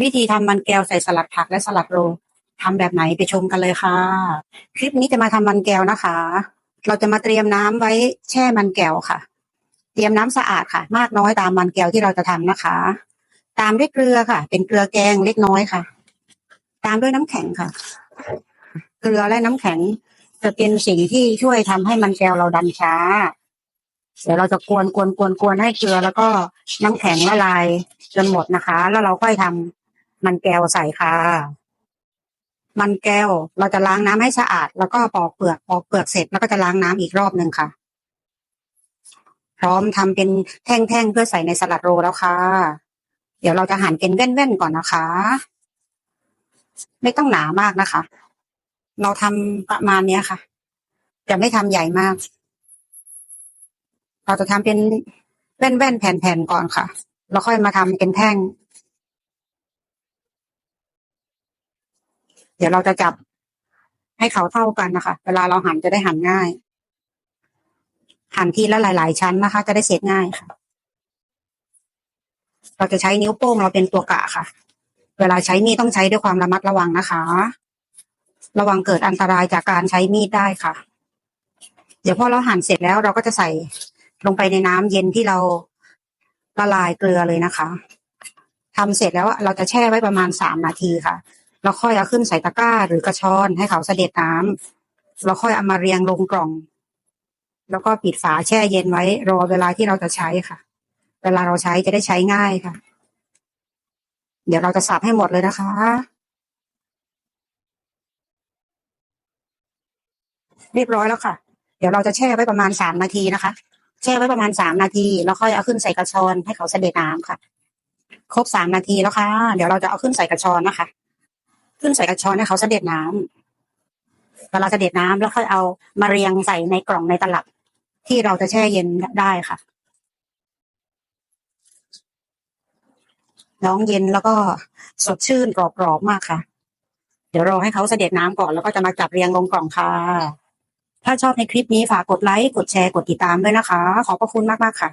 วิธีทำมันแก้วใส่สลัดผักและสลัดโรลทำแบบไหนไปชมกันเลยค่ะ คลิปนี้จะมาทำมันแก้วนะคะ เราจะมาเตรียมน้ำไว้แช่มันแก้วค่ะ เตรียมน้ำสะอาดค่ะ มากน้อยตามมันแก้วที่เราจะทำนะคะ ตามด้วยเกลือค่ะ เป็นเกลือแกงเล็กน้อยค่ะ ตามด้วยน้ำแข็งค่ะ เกลือและน้ำแข็ง จะเป็นสิ่งที่ช่วยทำให้มันแก้วเราดำช้า เดี๋ยวเราจะกวนกวนกวนกวนให้เกลือแล้วก็น้ำแข็งละลายจนหมดนะคะ แล้วเราค่อยทำ มันแก้วใส่ค่ะ มันแก้วเราจะล้างน้ำให้สะอาด แล้วก็ปอกเปลือกปอกเปลือกเสร็จแล้วก็จะล้างน้ำอีกรอบหนึ่งค่ะ พร้อมทำเป็นแท่งๆเพื่อใส่ในสลัดโรแล้วค่ะ เดี๋ยวเราจะหั่นเป็นแว่นๆก่อนนะคะ ไม่ต้องหนามากนะคะ เราทำประมาณเนี้ยค่ะ จะไม่ทำใหญ่มาก เราจะทำเป็นแว่นๆแผ่นๆก่อนค่ะแล้วค่อยมาทำเป็นแท่ง เดี๋ยวเราจะจับให้เขาเท่ากันนะคะ เวลาเราหั่นจะได้หั่นง่าย หั่นทีละหลาย ๆ ชั้นนะคะ จะได้เสร็จง่ายค่ะ เราจะใช้นิ้วโป้งเราเป็นตัวกะค่ะ เวลาใช้มีดต้องใช้ด้วยความระมัดระวังนะคะ ระวังเกิดอันตรายจากการใช้มีดได้ค่ะ เดี๋ยวพอเราหั่นเสร็จแล้วเราก็จะใส่ลงไปในน้ำเย็นที่เราละลายเกลือเลยนะคะทำเสร็จแล้วเราจะแช่ไว้ประมาณสามนาทีค่ะ แล้วค่อยเอาขึ้นใส่ตะกร้า หรือกระชอนให้เขาเสด็จน้ำแล้วค่อยเอามาเรียงลงกล่อง แล้วก็ปิดฝาแช่เย็นไว้ รอเวลาที่เราจะใช้ค่ะ เวลาเราใช้จะได้ใช้ง่ายค่ะ เดี๋ยวเราจะสับให้หมดเลยนะคะเรียบร้อยแล้วค่ะ เดี๋ยวเราจะแช่ไว้ประมาณสามนาทีนะคะ แช่ไว้ประมาณสามนาที แล้วค่อยเอาขึ้นใส่กระชอนให้เขาเสด็จน้ำค่ะ ครบสามนาทีแล้วค่ะ เดี๋ยวเราจะเอาขึ้นใส่กระชอนนะคะ ขึ้นใส่กระชอนให้เขาเสด็จน้ำเวลาเสด็จน้ำแล้วค่อยเอามาเรียงใส่ในกล่องในตลับ ที่เราจะแช่เย็นได้ค่ะ น้องเย็นแล้วก็สดชื่นกรอบๆมากค่ะ เดี๋ยวรอให้เขาเสด็จน้ำก่อนแล้วก็จะมาจับเรียงลงกล่องค่ะ ถ้าชอบในคลิปนี้ฝากกดไลค์กดแชร์กดติดตามด้วยนะคะ ขอบพระคุณมากๆค่ะ